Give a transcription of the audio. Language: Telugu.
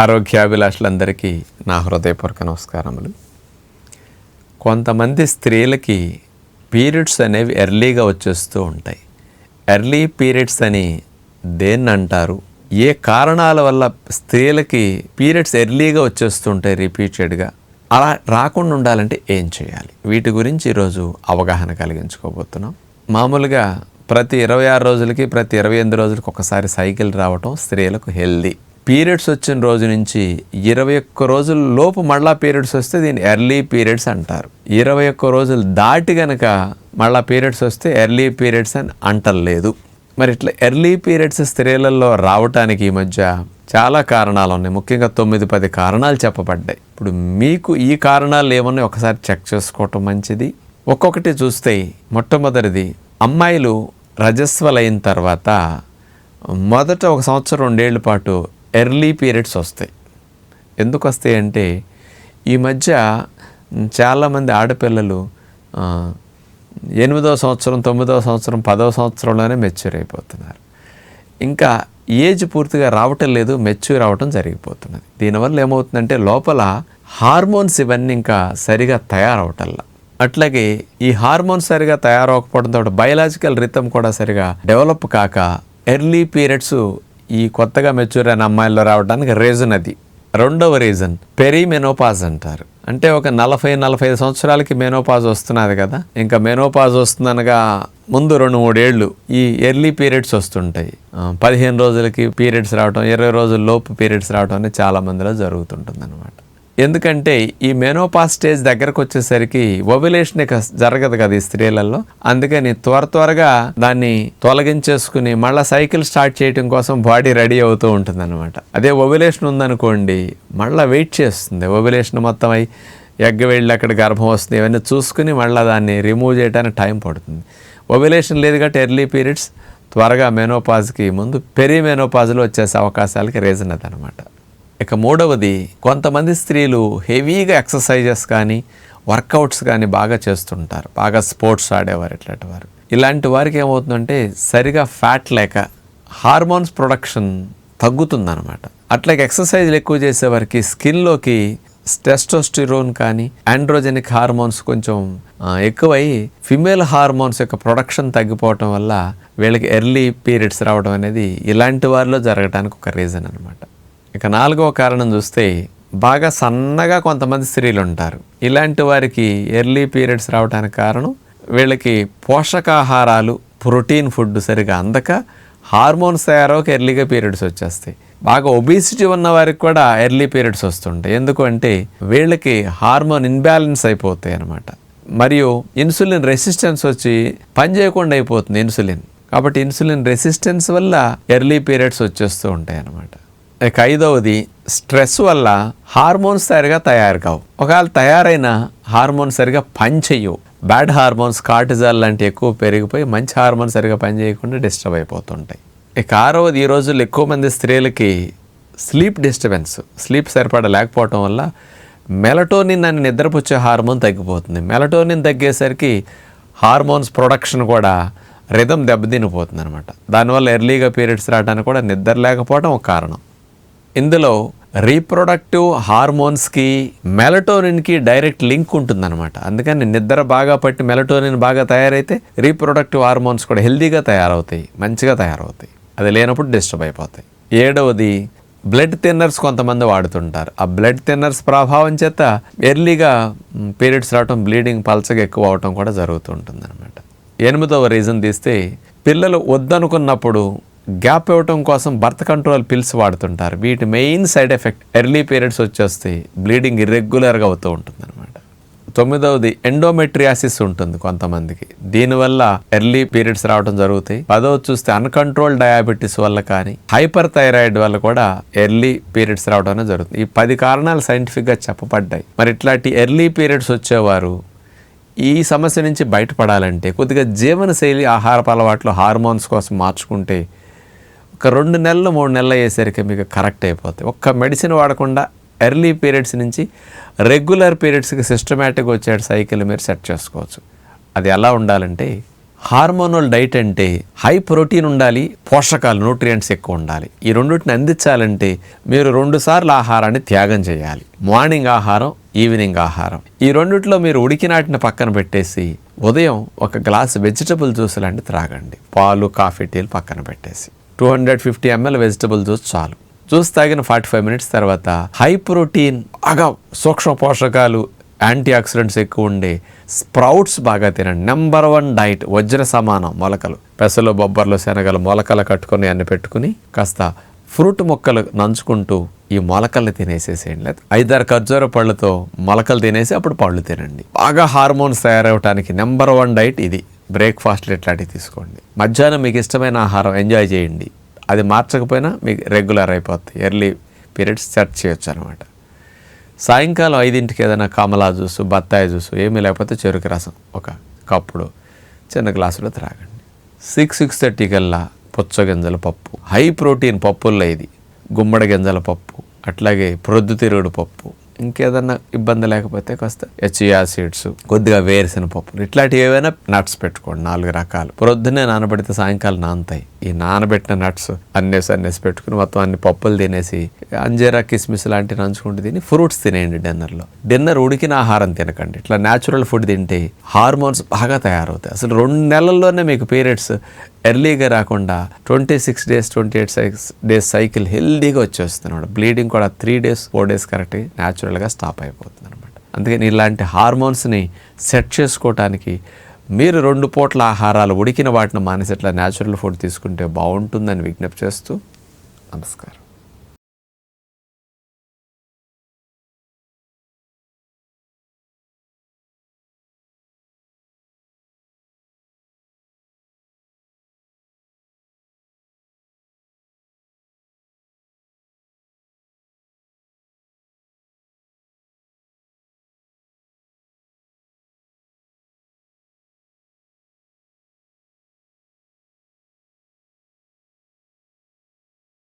ఆరోగ్యాభిలాషులందరికీ నా హృదయపూర్వక నమస్కారములు. కొంతమంది స్త్రీలకి పీరియడ్స్ అనేవి ఎర్లీగా వచ్చేస్తూ ఉంటాయి. ఎర్లీ పీరియడ్స్ అని దేన్ని అంటారు? ఏ కారణాల వల్ల స్త్రీలకి పీరియడ్స్ ఎర్లీగా వచ్చేస్తుంటాయి రిపీటెడ్గా? అలా రాకుండా ఉండాలంటే ఏం చేయాలి? వీటి గురించి ఈరోజు అవగాహన కలిగించుకోబోతున్నాం. మామూలుగా ప్రతి ఇరవై ఆరు రోజులకి ప్రతి ఇరవై ఎనిమిది రోజులకి ఒకసారి సైకిల్ రావటం స్త్రీలకు హెల్దీ. పీరియడ్స్ వచ్చిన రోజు నుంచి ఇరవై ఒక్క రోజుల లోపు మళ్ళా పీరియడ్స్ వస్తే దీన్ని ఎర్లీ పీరియడ్స్ అంటారు. ఇరవై ఒక్క రోజులు దాటి గనక మళ్ళా పీరియడ్స్ వస్తే ఎర్లీ పీరియడ్స్ అని అంటలేదు. మరి ఇట్లా ఎర్లీ పీరియడ్స్ స్త్రీలలో రావటానికి ఈ మధ్య చాలా కారణాలు ఉన్నాయి. ముఖ్యంగా తొమ్మిది పది కారణాలు చెప్పబడ్డాయి. ఇప్పుడు మీకు ఈ కారణాలు ఏమన్నా ఒకసారి చెక్ చేసుకోవటం మంచిది? ఒక్కొక్కటి చూస్తే మొట్టమొదటిది అమ్మాయిలు రజస్వలైన తర్వాత మొదట ఒక సంవత్సరం రెండేళ్ళ పాటు ఎర్లీ పీరియడ్స్ వస్తాయి. ఎందుకు వస్తాయి అంటే ఈ మధ్య చాలామంది ఆడపిల్లలు ఎనిమిదవ సంవత్సరం తొమ్మిదవ సంవత్సరం పదవ సంవత్సరంలోనే మెచ్యూర్ అయిపోతున్నారు. ఇంకా ఏజ్ పూర్తిగా రావటం లేదు మెచ్యూర్ అవ్వటం జరిగిపోతున్నది. దీనివల్ల ఏమవుతుందంటే లోపల హార్మోన్స్ ఇవన్నీ ఇంకా సరిగా తయారవటల్లా అట్లాగే ఈ హార్మోన్స్ సరిగా తయారవకపోవడంతో బయలాజికల్ రితం కూడా సరిగా డెవలప్ కాక ఎర్లీ పీరియడ్స్ ఈ కొత్తగా మెచ్యూర్ అయిన అమ్మాయిల్లో రావడానికి రీజన్ అది. రెండవ రీజన్ పెరిమెనోపాజ్ అంటారు. అంటే ఒక నలభై నలభై ఐదు సంవత్సరాలకి మెనోపాజ్ వస్తున్నది కదా. ఇంకా మెనోపాజ్ వస్తుందనగా ముందు రెండు మూడేళ్ళు ఈ ఎర్లీ పీరియడ్స్ వస్తుంటాయి. పదిహేను రోజులకి పీరియడ్స్ రావడం ఇరవై రోజుల లోపు పీరియడ్స్ రావడం అనేది చాలా మందిలో జరుగుతుంటుంది అనమాట ఎందుకంటే ఈ మెనోపాస్ స్టేజ్ దగ్గరకు వచ్చేసరికి ఓవ్యులేషన్ ఇక జరగదు కదా ఈ స్త్రీలలో. అందుకని త్వర త్వరగా దాన్ని తొలగించేసుకుని మళ్ళీ సైకిల్ స్టార్ట్ చేయడం కోసం బాడీ రెడీ అవుతూ ఉంటుంది అనమాట అదే ఓవ్యులేషన్ ఉందనుకోండి మళ్ళీ వెయిట్ చేస్తుంది. ఓవ్యులేషన్ మొత్తం అయి ఎగ్గ వెళ్ళి అక్కడ గర్భం వస్తుంది. ఇవన్నీ చూసుకుని మళ్ళీ దాన్ని రిమూవ్ చేయడానికి టైం పడుతుంది. ఓవ్యులేషన్ లేదు కాబట్టి ఎర్లీ పీరియడ్స్ త్వరగా మెనోపాజ్కి ముందు పెరి మెనోపాజ్లో వచ్చేసే అవకాశాలకి రీజన్ అదనమాట. ఇక మూడవది కొంతమంది స్త్రీలు హెవీగా ఎక్సర్సైజెస్ కానీ వర్కౌట్స్ కానీ బాగా చేస్తుంటారు. బాగా స్పోర్ట్స్ ఆడేవారు ఇట్లాంటి వారు. ఇలాంటి వారికి ఏమవుతుందంటే సరిగా ఫ్యాట్ లేక హార్మోన్స్ ప్రొడక్షన్ తగ్గుతుందన్నమాట. అట్లాగే ఎక్సర్సైజ్లు ఎక్కువ చేసేవారికి స్కిన్లోకి టెస్టోస్టిరోన్ కానీ ఆండ్రోజెనిక్ హార్మోన్స్ కొంచెం ఎక్కువై ఫిమేల్ హార్మోన్స్ యొక్క ప్రొడక్షన్ తగ్గిపోవటం వల్ల వీళ్ళకి ఎర్లీ పీరియడ్స్ రావడం అనేది ఇలాంటి వారిలో జరగడానికి ఒక రీజన్ అనమాట ఇక నాలుగవ కారణం చూస్తే బాగా సన్నగా కొంతమంది స్త్రీలు ఉంటారు ఇలాంటి వారికి ఎర్లీ పీరియడ్స్ రావడానికి కారణం వీళ్ళకి పోషకాహారాలు ప్రోటీన్ ఫుడ్ సరిగా అందక హార్మోన్స్ తయారవక ఎర్లీగా పీరియడ్స్ వచ్చేస్తాయి. బాగా ఒబిసిటీ ఉన్న వారికి కూడా ఎర్లీ పీరియడ్స్ వస్తుంటాయి. ఎందుకంటే వీళ్ళకి హార్మోన్ ఇన్బ్యాలెన్స్ అయిపోతాయి అనమాట మరియు ఇన్సులిన్ రెసిస్టెన్స్ వచ్చి పని చేయకుండా అయిపోతుంది ఇన్సులిన్. కాబట్టి ఇన్సులిన్ రెసిస్టెన్స్ వల్ల ఎర్లీ పీరియడ్స్ వచ్చేస్తూ ఉంటాయి అన్నమాట. ఇక ఐదవది స్ట్రెస్ వల్ల హార్మోన్స్ సరిగా తయారు కావు. ఒకవేళ తయారైన హార్మోన్స్ సరిగా పనిచేయవు బ్యాడ్ హార్మోన్స్ కార్టిజాల్ లాంటి ఎక్కువ పెరిగిపోయి మంచి హార్మోన్స్ సరిగా పనిచేయకుండా డిస్టర్బ్ అయిపోతుంటాయి. ఇక ఆరవది ఈ రోజుల్లో ఎక్కువ మంది స్త్రీలకి స్లీప్ డిస్టర్బెన్స్ స్లీప్ సరిపడా లేకపోవటం వల్ల మెలటోనిన్ అని నిద్రపుచ్చే హార్మోన్ తగ్గిపోతుంది. మెలటోనిన్ తగ్గేసరికి హార్మోన్స్ ప్రొడక్షన్ కూడా రిధం దెబ్బతినిపోతుంది అనమాట దానివల్ల ఎర్లీగా పీరియడ్స్ రావడానికి కూడా నిద్ర లేకపోవడం ఒక కారణం. ఇందులో రీప్రొడక్టివ్ హార్మోన్స్కి మెలటోనిన్కి డైరెక్ట్ లింక్ ఉంటుందన్నమాట. అందుకని నిద్ర బాగా పట్టి మెలటోనిన్ బాగా తయారైతే రీప్రొడక్టివ్ హార్మోన్స్ కూడా హెల్దీగా తయారవుతాయి మంచిగా తయారవుతాయి. అది లేనప్పుడు డిస్టర్బ్ అయిపోతాయి. ఏడవది బ్లడ్ థిన్నర్స్ కొంతమంది వాడుతుంటారు. ఆ బ్లడ్ థిన్నర్స్ ప్రభావం చేత ఎర్లీగా పీరియడ్స్ రావటం బ్లీడింగ్ పల్చగా ఎక్కువ అవటం కూడా జరుగుతుంటుంది అనమాట ఎనిమిదవ రీజన్ తీస్తే పిల్లలు వద్దనుకున్నప్పుడు గ్యాప్ ఇవ్వటం కోసం బర్త్ కంట్రోల్ పిల్స్ వాడుతుంటారు. వీటి main side effect early periods వచ్చేస్తాయి. బ్లీడింగ్ ఇర్రెగ్యులర్గా అవుతూ ఉంటుంది అనమాట తొమ్మిదవది ఎండోమెట్రియాసిస్ ఉంటుంది కొంతమందికి. దీనివల్ల ఎర్లీ పీరియడ్స్ రావడం జరుగుతాయి. పదవది చూస్తే అన్కంట్రోల్ డయాబెటీస్ వల్ల కానీ హైపర్ థైరాయిడ్ వల్ల కూడా ఎర్లీ పీరియడ్స్ రావడం జరుగుతుంది. ఈ పది కారణాలు సైంటిఫిక్గా చెప్పబడ్డాయి. మరి ఇట్లాంటి ఎర్లీ పీరియడ్స్ వచ్చేవారు ఈ సమస్య నుంచి బయటపడాలంటే కొద్దిగా జీవనశైలి ఆహారపు అలవాట్లు హార్మోన్స్ కోసం మార్చుకుంటే ఒక రెండు నెలలు మూడు నెలలు అయ్యేసరికి మీకు కరెక్ట్ అయిపోతాయి. ఒక్క మెడిసిన్ వాడకుండా ఎర్లీ పీరియడ్స్ నుంచి రెగ్యులర్ పీరియడ్స్కి సిస్టమేటిక్గా వచ్చే సైకిల్ మీరు సెట్ చేసుకోవచ్చు. అది ఎలా ఉండాలంటే హార్మోనల్ డైట్ అంటే హై ప్రోటీన్ ఉండాలి పోషకాలు న్యూట్రియంట్స్ ఎక్కువ ఉండాలి. ఈ రెండింటిని అందించాలంటే మీరు రెండు సార్లు ఆహారాన్ని త్యాగం చేయాలి. మార్నింగ్ ఆహారం ఈవినింగ్ ఆహారం. ఈ రెండిట్లో మీరు ఉడికినాటిని పక్కన పెట్టేసి ఉదయం ఒక గ్లాస్ వెజిటబుల్ జ్యూస్ లాంటి త్రాగండి. పాలు కాఫీ టీలు పక్కన పెట్టేసి. Two hundred fifty ML vegetable juice చాలు. జ్యూస్ తాగిన ఫార్టీ ఫైవ్ మినిట్స్ తర్వాత హై ప్రోటీన్ బాగా సూక్ష్మ పోషకాలు యాంటీ ఆక్సిడెంట్స్ ఎక్కువ ఉండే స్ప్రౌట్స్ బాగా తినండి. నెంబర్ వన్ డైట్ వజ్ర సమానం మొలకలు. పెసలు బొబ్బర్లు శనగలు మొలకలు కట్టుకొని అన్ని పెట్టుకుని కాస్త ఫ్రూట్ మొక్కలు నంచుకుంటూ ఈ మొలకల్ని తినేసేసేయండి. లేదు ఐదారు ఖర్జూర పళ్ళతో మొలకలు తినేసి అప్పుడు పళ్ళు తినండి. బాగా హార్మోన్స్ తయారవడానికి నెంబర్ వన్ డైట్ ఇది. బ్రేక్ఫాస్ట్లు ఇట్లాంటివి తీసుకోండి. మధ్యాహ్నం మీకు ఇష్టమైన ఆహారం ఎంజాయ్ చేయండి. అది మార్చకపోయినా మీకు రెగ్యులర్ అయిపోతుంది ఎర్లీ పీరియడ్స్ సెట్ చేయొచ్చు అనమాట సాయంకాలం ఐదింటికి ఏదైనా కమలా జ్యూస్ బత్తాయి జ్యూస్ ఏమీ లేకపోతే చెరుకు రసం ఒక కప్పుడు చిన్న గ్లాసులో త్రాగండి. సిక్స్ సిక్స్ థర్టీ కల్లా పుచ్చగింజల పప్పు. హై ప్రోటీన్ పప్పుల్లో ఇది. గుమ్మడి గింజల పప్పు. అట్లాగే ప్రొద్దుతిరుగుడు పప్పు. ఇంకేదన్నా ఇబ్బంది లేకపోతే కాస్త హెచ్ఈఆ సీడ్స్ కొద్దిగా వేరుసిన పప్పులు ఇట్లాంటివి ఏవైనా నట్స్ పెట్టుకోండి నాలుగు రకాలు. ప్రొద్దునే నానబడితే సాయంకాలం నానతాయి. ఈ నానబెట్టిన నట్స్ అన్నేసి అన్నేసి పెట్టుకుని మొత్తం అన్ని పప్పులు తినేసి అంజీరా కిస్మిస్ లాంటివి నంచుకుంటూ తిని ఫ్రూట్స్ తినేయండి డిన్నర్లో డిన్నర్ ఉడికిన ఆహారం తినకండి. ఇట్లా న్యాచురల్ ఫుడ్ తింటే హార్మోన్స్ బాగా తయారవుతాయి. అసలు రెండు నెలల్లోనే మీకు పీరియడ్స్ ఎర్లీగా రాకుండా twenty six days twenty eight six days cycle హెల్దీగా వచ్చేస్తున్నాడు. బ్లీడింగ్ కూడా three days four days correct న్యాచురల్గా స్టాప్ అయిపోతుంది అనమాట అందుకని ఇలాంటి హార్మోన్స్ని సెట్ చేసుకోవటానికి మీరు రెండు పూట్ల ఆహారాలు ఉడికిన వాటిని మానేసి ఇట్లా న్యాచురల్ ఫుడ్ తీసుకుంటే బాగుంటుందని విజ్ఞప్తి చేస్తూ నమస్కారం.